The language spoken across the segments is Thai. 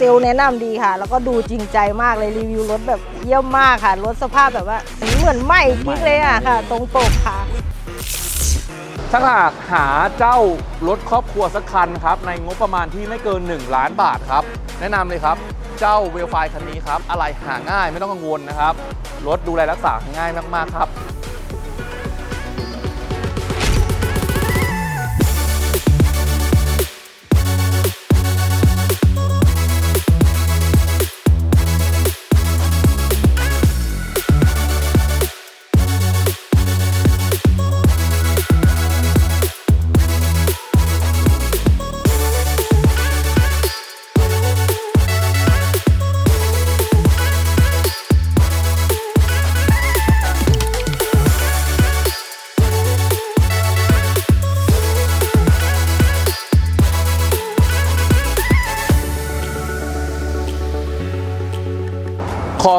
เซลแนะนำดีค่ะ แล้วก็ดูจริงใจมากเลยรีวิวรถแบบเยี่ยมมากค่ะ รถสภาพแบบว่าเหมือนใหม่กิ๊กเลยอะค่ะ ตรงปกค่ะถ้าหากหาเจ้ารถครอบครัวสักคันครับ ในงบประมาณที่ไม่เกิน 1 ล้านบาทครับ แนะนำเลยครับ เจ้าเวลไฟคันนี้ครับ อะไรหาง่ายไม่ต้องกังวลนะครับ รถดูแลรักษาง่ายมาก ๆ ครับ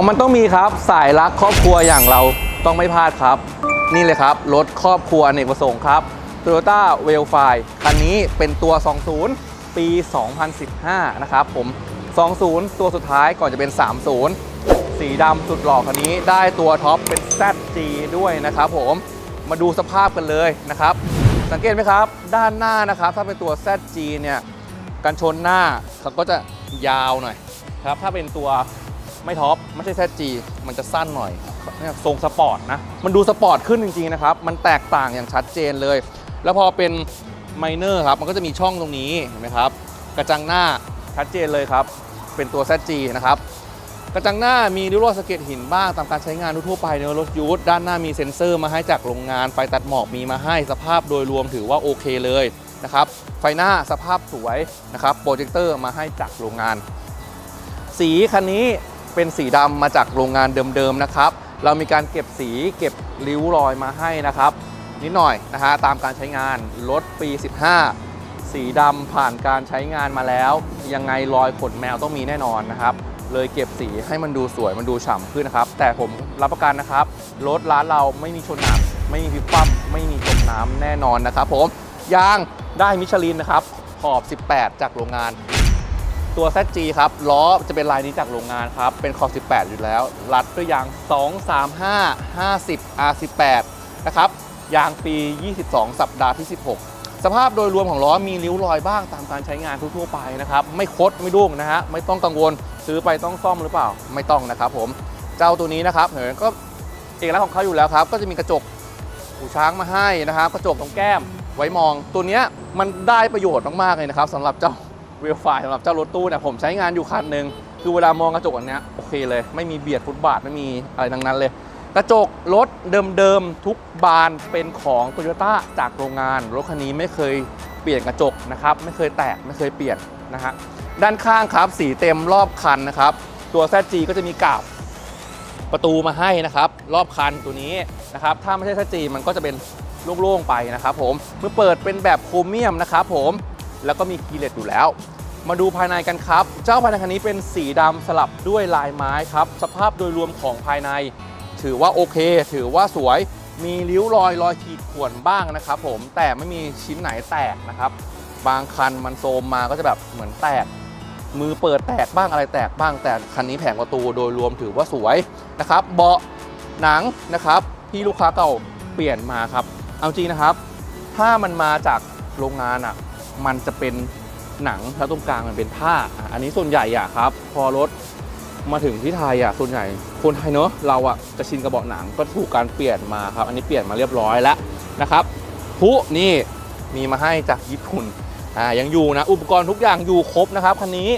ของมันต้องมีครับ สายรักครอบครัวอย่างเราต้องไม่พลาดครับ นี่เลยครับ รถครอบครัวอเนกประสงค์ครับ Toyota w e l f i คันนี้เป็นตัว 20 ปี 2015 นะครับผม 20 ตัวสุดท้ายก่อนจะเป็น 30 สีดำสุดหล่อคันนี้ได้ตัวท็อปเป็น ZG ด้วยนะครับผมมาดูสภาพกันเลยนะครับ สังเกตไหมครับ ด้านหน้านะครับ ถ้าเป็นตัว ZG เนี่ยกันชนหน้าเขาก็จะยาวหน่อยครับ ถ้าเป็นตัว ไม่ท็อปไม่ใช่แซจีมันจะสั้นหน่อยเนี่ยทรงสปอร์ตนะมันดูสปอร์ตขึ้นจริงๆนะครับมันแตกต่างอย่างชัดเจนเลย แล้วพอเป็นไมเนอร์ครับมันก็จะมีช่องตรงนี้เห็นไหมครับกระจังหน้าชัดเจนเลยครับ เป็นตัว ZG นะครับกระจังหน้ามีริ้วรอยสะเก็ดหินบ้างตามการใช้งานทั่วไปในรถยูทด้านหน้ามีเซ็นเซอร์มาให้จากโรงงาน ไฟตัดหมอกมีมาให้สภาพโดยรวมถือว่าโอเคเลยนะครับไฟหน้าสภาพสวยนะครับโปรเจคเตอร์มาให้จากโรงงาน สีคันนี้ เป็นสีดำมาจากโรงงานเดิมๆนะครับ เรามีการเก็บสีเก็บริ้วรอยมาให้นะครับ นิดหน่อยนะฮะตามการใช้งานรถปี 15 สีดำผ่านการใช้งานมาแล้ว ยังไงรอยขนแมวต้องมีแน่นอนนะครับ เลยเก็บสีให้มันดูสวยมันดูฉ่ำขึ้นนะครับ แต่ผมรับประกันนะครับรถร้านเราไม่มีชนหนักไม่มีพลิกคว่ำไม่มีจมน้ำแน่นอนนะครับ ผมยางได้มิชลินนะครับขอบ 18 จากโรงงาน ตัว ZG ครับล้อจะเป็นลายนี้จากโรงงานครับ เป็นขอบ 18 อยู่แล้ว รัดด้วยยาง 235 50 R18 นะครับยางปี 22 สัปดาห์ที่ 16 สภาพโดยรวมของล้อมีริ้วรอยบ้างตามการใช้งานทั่วๆไปนะครับ ไม่คดไม่ดุ้งนะฮะไม่ต้องกังวลซื้อไปต้องซ่อมหรือเปล่าไม่ต้องนะครับผมเจ้าตัวนี้นะครับเห็นก็เอกลักษณ์ของเขาอยู่แล้วครับ ก็จะมีกระจกหูช้างมาให้นะครับ กระจกตรงแก้มไว้มองตัวเนี้ยมันได้ประโยชน์มากๆเลยนะครับสำหรับเจ้า เวลไฟสำหรับเจ้ารถตู้เนี่ยผมใช้งานอยู่คันหนึ่งคือเวลามองกระจกอันเนี้ยโอเคเลยไม่มีเบียดฟุตบาทไม่มีอะไรทั้งนั้นเลย กระจกรถเดิมๆทุกบานเป็นของ t o y ยต้จากโรงงานรถคันนี้ไม่เคยเปลี่ยนกระจกนะครับไม่เคยแตกไม่เคยเปลี่ยนนะฮะด้านข้างครับสีเต็มรอบคันนะครับ ตัว ZG ก็จะมีกาบประตูมาให้นะครับ รอบคันตัวนี้นะครับ ถ้าไม่ใช่ทัชจีมันก็จะเป็นโล่งๆไปนะครับผมเมื่อเปิดเป็นแบบโครเมียมนะครับผม แล้วก็มีคีเลตอยู่แล้ว มาดูภายในกันครับ เจ้าภายในคันนี้เป็นสีดำสลับด้วยลายไม้ครับ สภาพโดยรวมของภายใน ถือว่าโอเค ถือว่าสวยมีริ้วรอยรอยขีดข่วนบ้างนะครับผมแต่ไม่มีชิ้นไหนแตกนะครับ บางคันมันโซมมาก็จะแบบเหมือนแตก มือเปิดแตกบ้างอะไรแตกบ้างแต่คันนี้แผงประตูโดยรวมถือว่าสวยนะครับ เบาะหนังนะครับที่ลูกค้าเก่าเปลี่ยนมาครับ เอาจริงนะครับ ถ้ามันมาจากโรงงานอะ มันจะเป็นหนังแล้วตรงกลางมันเป็นผ้า อันนี้ส่วนใหญ่อะครับ พอรถมาถึงที่ไทยอะส่วนใหญ่คนไทยเนอะเราอะจะชินกับเบาะหนังก็ถูกการเปลี่ยนมาครับ อันนี้เปลี่ยนมาเรียบร้อยแล้วนะครับผู้นี่มีมาให้จากญี่ปุ่นอ่ายังอยู่นะ อุปกรณ์ทุกอย่างอยู่ครบนะครับคันนี้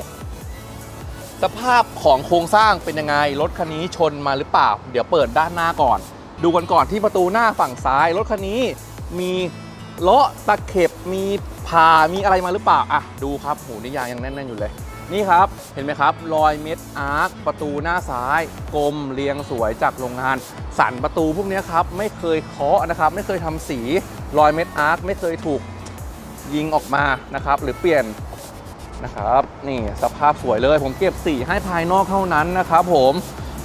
สภาพของโครงสร้างเป็นยังไงรถคันนี้ชนมาหรือเปล่า เดี๋ยวเปิดด้านหน้าก่อน ดูกันก่อนที่ประตูหน้าฝั่งซ้ายรถคันนี้มี เลาะตะเข็บมีผ่ามีอะไรมาหรือเปล่าอะดูครับหูนี่ยางยังแน่นๆอยู่เลย นี่ครับเห็นไหมครับ รอยเม็ดอาร์คประตูหน้าซ้าย กลมเรียงสวยจากโรงงาน สันประตูพวกนี้ครับไม่เคยเคาะนะครับไม่เคยทำสี รอยเม็ดอาร์คไม่เคยถูกยิงออกมานะครับ หรือเปลี่ยนนะครับนี่สภาพสวยเลยผมเก็บสีให้ภายนอกเท่านั้นนะครับผม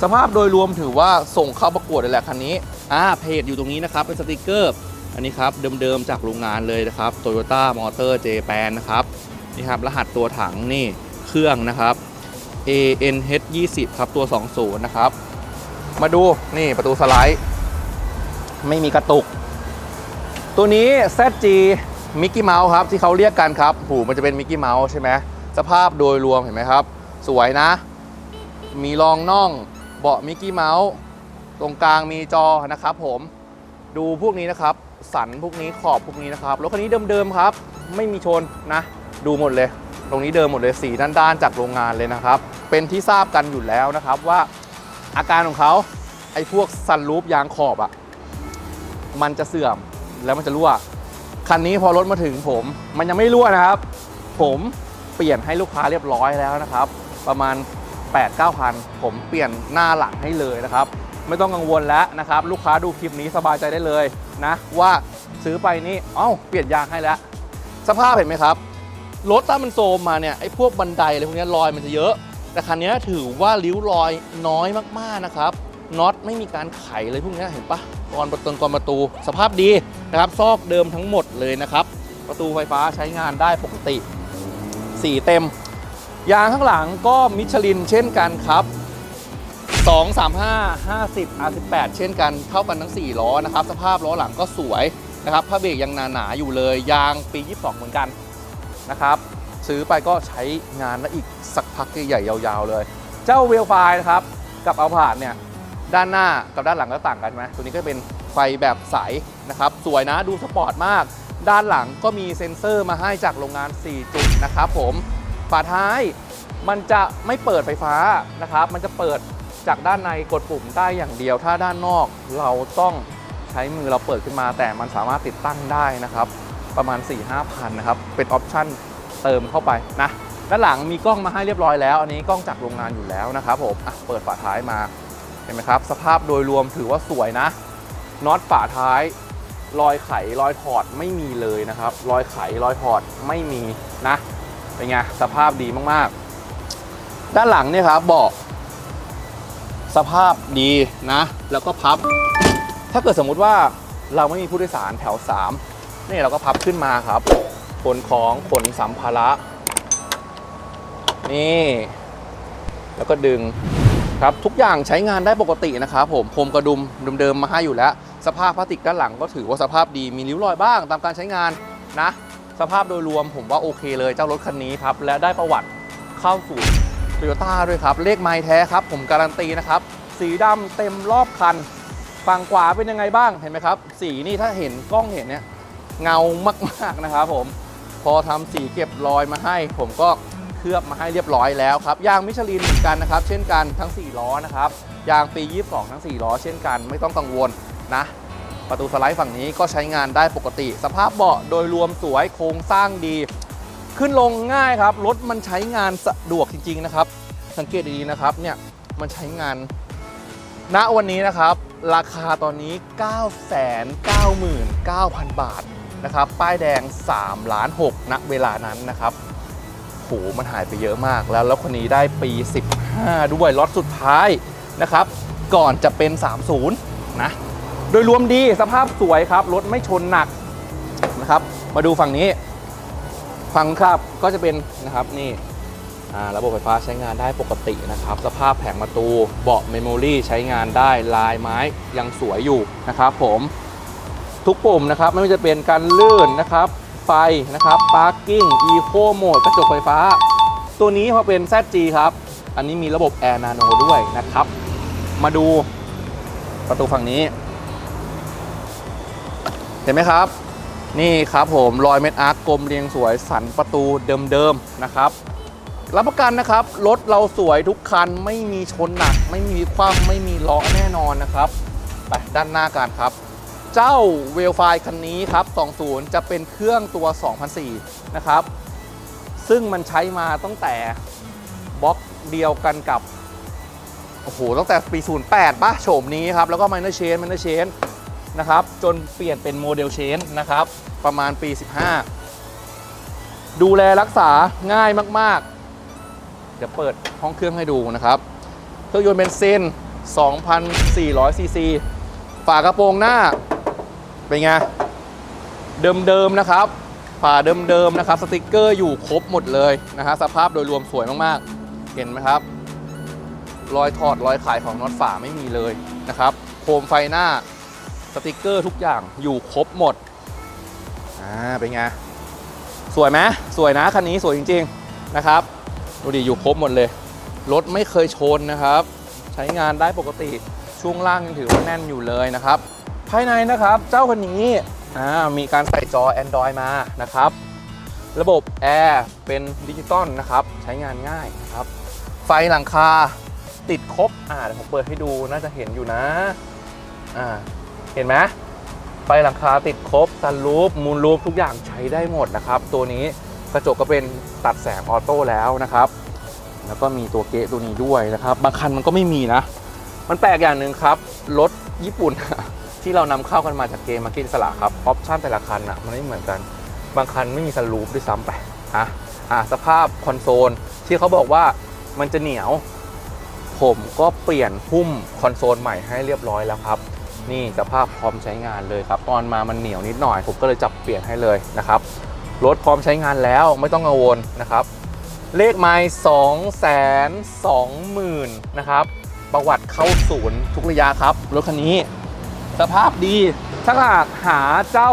สภาพโดยรวมถือว่าส่งเข้าประกวดเลยแหละคันนี้อ่าเพจอยู่ตรงนี้นะครับเป็นสติกเกอร์ อันนี้ครับเดิมๆจากโรงงานเลยนะครับ Toyota Motor Japan นะครับนี่ครับรหัสตัวถังนี่เครื่องนะครับ ANH 20ครับตัว 20 นะครับ มาดูนี่ประตูสไลด์ ไม่มีกระตุก ตัวนี้ ZG มิกกี้เมาส์ครับที่เขาเรียกกันครับหูมันจะเป็นมิกกี้เมาส์ใช่ไหมสภาพโดยรวมเห็นไหมครับ สวยนะ มีรองน่องเบาะมิกกี้เมาส์ตรงกลางมีจอนะครับผมดูพวกนี้นะครับ สันพวกนี้ขอบพวกนี้นะครับ รถคันนี้เดิมๆครับ ไม่มีชนนะ ดูหมดเลย ตรงนี้เดิมหมดเลยสีด้านๆจากโรงงานเลยนะครับ เป็นที่ทราบกันอยู่แล้วนะครับว่าอาการของเขาไอ้พวกซันรูปยางขอบอะมันจะเสื่อมแล้วมันจะรั่ว คันนี้พอรถมาถึงผม มันยังไม่รั่วนะครับ ผมเปลี่ยนให้ลูกค้าเรียบร้อยแล้วนะครับ ประมาณ8 9 0 0 0 ผมเปลี่ยนหน้าหลังให้เลยนะครับ ไม่ต้องกังวลแล้วนะครับ ลูกค้าดูคลิปนี้สบายใจได้เลยนะ ว่าซื้อไปนี่เอ้าเปลี่ยนยางให้แล้ว สภาพเห็นไหมครับรถถ้ามันโซมมาเนี่ยไอ้พวกบันไดอะไรพวกนี้ยรอยมันจะเยอะ แต่คันนี้ถือว่าริ้วรอยน้อยมากๆนะครับน็อตไม่มีการไขเลยพวกนี้เห็นปะกรอนประตูกรอนประตู สภาพดีนะครับ ซอกเดิมทั้งหมดเลยนะครับ ประตูไฟฟ้าใช้งานได้ปกติ สีเต็ม ยางข้างหลังก็มิชลินเช่นกันครับ 2 3 5 50 R18 เช่นกันเท่ากันทั้ง 4 ล้อนะครับ สภาพล้อหลังก็สวยนะครับผ้าเบรกยังหนาๆอยู่เลย ยางปี 22 เหมือนกันนะครับ ซื้อไปก็ใช้งานแล้วอีกสักพักใหญ่ยาวๆเลย เจ้าเวลไฟนะครับ กับเอาผาดเนี่ย ด้านหน้ากับด้านหลังก็ต่างกันไหมตัวนี้ก็เป็นไฟแบบใสนะครับ สวยนะดูสปอร์ตมาก ด้านหลังก็มีเซ็นเซอร์มาให้จากโรงงาน 4 จุดนะครับผมฝาท้ายมันจะไม่เปิดไฟฟ้านะครับ มันจะเปิด จากด้านในกดปุ่มได้อย่างเดียว ถ้าด้านนอกเราต้องใช้มือเราเปิดขึ้นมา แต่มันสามารถติดตั้งได้นะครับ ประมาณ 4 5พันนะครับ เป็นออปชั่นเติมเข้าไปนะด้านหลังมีกล้องมาให้เรียบร้อยแล้ว อันนี้กล้องจากโรงงานอยู่แล้วนะครับผมอะเปิดฝาท้ายมาเห็นไหมครับ สภาพโดยรวมถือว่าสวยนะน็อตฝาท้ายรอยไขรอยถอดไม่มีเลยนะครับ รอยไขรอยถอดไม่มีนะเป็นไงสภาพดีมากๆ ด้านหลังเนี่ยครับเบาะ สภาพดีนะ แล้วก็พับ ถ้าเกิดสมมุติว่าเราไม่มีผู้โดยสารแถว 3 นี่เราก็พับขึ้นมาครับขนของขนสัมภาระ นี่ แล้วก็ดึงครับทุกอย่างใช้งานได้ปกตินะครับผมพรมกระดุมเดิมๆมาให้อยู่แล้ว สภาพพลาสติกด้านหลังก็ถือว่าสภาพดีมีริ้วรอยบ้างตามการใช้งานนะ สภาพโดยรวมผมว่าโอเคเลยเจ้ารถคันนี้ครับและได้ประวัติเข้าสู่ โตโยต้าด้วยครับ เลขไม้แท้ครับ ผมการันตีนะครับ สีดำเต็มรอบคัน ฝั่งขวาเป็นยังไงบ้าง เห็นไหมครับ สีนี่ถ้าเห็นกล้องเห็นเนี่ย เงามากๆนะครับผม พอทำสีเก็บรอยมาให้ ผมก็เคลือบมาให้เรียบร้อยแล้วครับ ยางมิชลินเหมือนกันนะครับ เช่นกันทั้ง 4 ล้อนะครับ ยางปี 22 ทั้ง 4 ล้อ เช่นกัน ไม่ต้องกังวลนะ ประตูสไลด์ฝั่งนี้ก็ใช้งานได้ปกติ สภาพเบาะโดยรวมสวย โครงสร้างดี ขึ้นลงง่ายครับ รถมันใช้งานสะดวกจริง ๆ นะครับ สังเกตดีๆนะครับเนี่ยมันใช้งาน ณวันนี้นะครับ ราคาตอนนี้ 999,000 บาทนะครับ ป้ายแดง3ล้าน6ณเวลานั้นนะครับโหมันหายไปเยอะมากแล้วแล้วคนนี้ได้ปี 15 ด้วยล็อตสุดท้ายนะครับ ก่อนจะเป็น 30 นะ โดยรวมดีสภาพสวยครับ รถไม่ชนหนักนะครับ มาดูฝั่งนี้ ฝั่งครับก็จะเป็นนะครับนี่ระบบไฟฟ้าใช้งานได้ปกตินะครับ สภาพแผงประตูเบาะเมมโมรี่ใช้งานได้ลายไม้ยังสวยอยู่นะครับผมทุกปุ่มนะครับไม่ว่าจะเป็นการลื่นนะครับไฟนะครับ Parking Eco Mode กระจกไฟฟ้า ตัวนี้พอเป็น ZG ครับ อันนี้มีระบบ Air Nano ด้วยนะครับ มาดูประตูฝั่งนี้ เห็นไหมครับ นี่ครับผมรอยเม็ดอาร์คกลมเรียงสวยสันประตูเดิมๆนะครับ รับประกันนะครับ รถเราสวยทุกคันไม่มีชนหนัก ไม่มีคว่ำไม่มีล้อแน่นอนนะครับไปด้านหน้ากันครับ เจ้าเวลไฟคันนี้ครับ 20 จะเป็นเครื่องตัว 2004 นะครับ ซึ่งมันใช้มาตั้งแต่บล็อกเดียวกันกับ โอ้โห ตั้งแต่ปี 08ป่ะโฉมนี้ครับ แล้วก็ Minor Change Minor Change น นะครับ จนเปลี่ยนเป็นโมเดลเชนนะครับ ประมาณปี 15 ดูแลรักษาง่ายมาก ๆ เดี๋ยวเปิดห้องเครื่องให้ดูนะครับ เครื่องยนต์เบนซิน2,400ซีซีฝากระโปรงหน้า เป็นไง เดิม ๆ นะครับฝาเดิม ๆ นะครับ สติกเกอร์อยู่ครบหมดเลยนะฮะสภาพโดยรวมสวยมากๆ เห็นไหมครับ รอยถอดรอยขายของน็อตฝาไม่มีเลยนะครับ โคมไฟหน้า สติกเกอร์ทุกอย่างอยู่ครบหมด อ่า เป็นไง สวยไหมสวยนะคันนี้สวยจริง ๆ นะครับ ดูดิอยู่ครบหมดเลย รถไม่เคยชนนะครับ ใช้งานได้ปกติ ช่วงล่างยังถือว่าแน่นอยู่เลยนะครับ ภายในนะครับ เจ้าคันนี้ อ่า มีการใส่จอ Android มานะครับ ระบบแอร์เป็นดิจิตอลนะครับ ใช้งานง่ายนะครับ ไฟหลังคาติดครบ อ่าเดี๋ยวผมเปิดให้ดูน่าจะเห็นอยู่นะ อ่า เห็นไหมไฟหลังคาติดครบซันรูฟมูนรูฟทุกอย่างใช้ได้หมดนะครับ ตัวนี้กระจกก็เป็นตัดแสงออโต้แล้วนะครับ แล้วก็มีตัวเกะตัวนี้ด้วยนะครับบางคันมันก็ไม่มีนะ มันแปลกอย่างหนึ่งครับรถญี่ปุ่นที่เรานำเข้ากันมาจากเกมมาร์ก็ตสละครับออปชั่นแต่ละคันอะมันไม่เหมือนกัน บางคันไม่มีสลูปด้วยซ้ำไปอะอะสภาพคอนโซลที่เขาบอกว่ามันจะเหนียว ผมก็เปลี่ยนหุ้มคอนโซลใหม่ให้เรียบร้อยแล้วครับ นี่สภาพพร้อมใช้งานเลยครับ ตอนมามันเหนียวนิดหน่อย ผมก็เลยจับเปลี่ยนให้เลยนะครับ รถพร้อมใช้งานแล้วไม่ต้องกังวลนะครับ เลขไม้สองแสนสองหมื่นนะครับ ประวัติเข้าศูนย์ทุกระยะครับ รถคันนี้ สภาพดี ถ้าหากหาเจ้า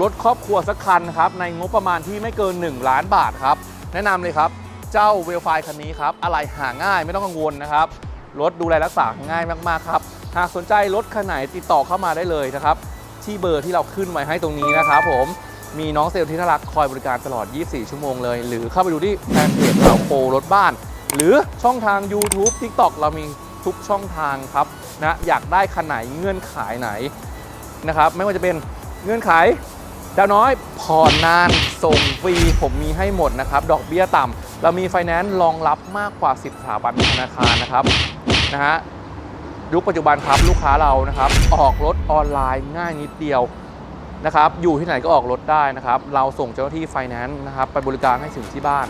รถครอบครัวสักคันครับ ในงบประมาณที่ไม่เกิน 1 ล้านบาทครับ แนะนำเลยครับ เจ้าเวลไฟคันนี้ครับ อะไรหาง่ายไม่ต้องกังวลนะครับ รถดูแลรักษาง่ายมากๆครับ หากสนใจรถคันไหนติดต่อเข้ามาได้เลยนะครับ ที่เบอร์ที่เราขึ้นไว้ให้ตรงนี้นะครับผมมีน้องเซลล์ที่น่ารักคอยบริการตลอด 24 ชั่วโมงเลย หรือเข้าไปดูที่แฟนเพจเราโปรรถบ้าน หรือช่องทาง YouTube TikTok เรามีทุกช่องทางครับนะอยากได้คันไหนเงื่อนไขไหนนะครับไม่ว่าจะเป็นเงื่อนไขดาวน้อยผ่อนนานส่งฟรีผมมีให้หมดนะครับ ดอกเบี้ยต่ำเรามีไฟแนนซ์รองรับมากกว่า 10 สถาบันธนาคารนะครับนะฮะ ยุคปัจจุบันครับลูกค้าเรานะครับ ออกรถออนไลน์ง่ายนิดเดียวนะครับ อยู่ที่ไหนก็ออกรถได้นะครับ เราส่งเจ้าหน้าที่ไฟแนนซ์นะครับ ไปบริการให้ถึงที่บ้าน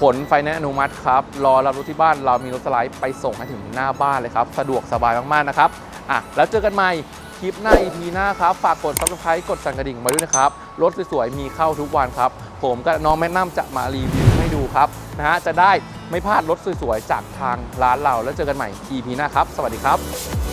ผลไฟแนนซ์อนุมัติครับ รอรับรถที่บ้านเรามีรถสไลด์ไปส่งให้ถึงหน้าบ้านเลยครับ สะดวกสบายมากๆนะครับอะแล้วเจอกันใหม่คลิปหน้า EP หน้าครับ ฝากกด subscribe กดสั่นกระดิ่งมาด้วยนะครับ รถสวยๆมีเข้าทุกวันครับ ผมกับน้องแม่น้ำจะมารีวิวูครับนะฮะจะได้ไม่พลาดรถสวยๆจากทางร้านเราแล้วเจอกันใหม่ EP หน้าครับ สวัสดีครับ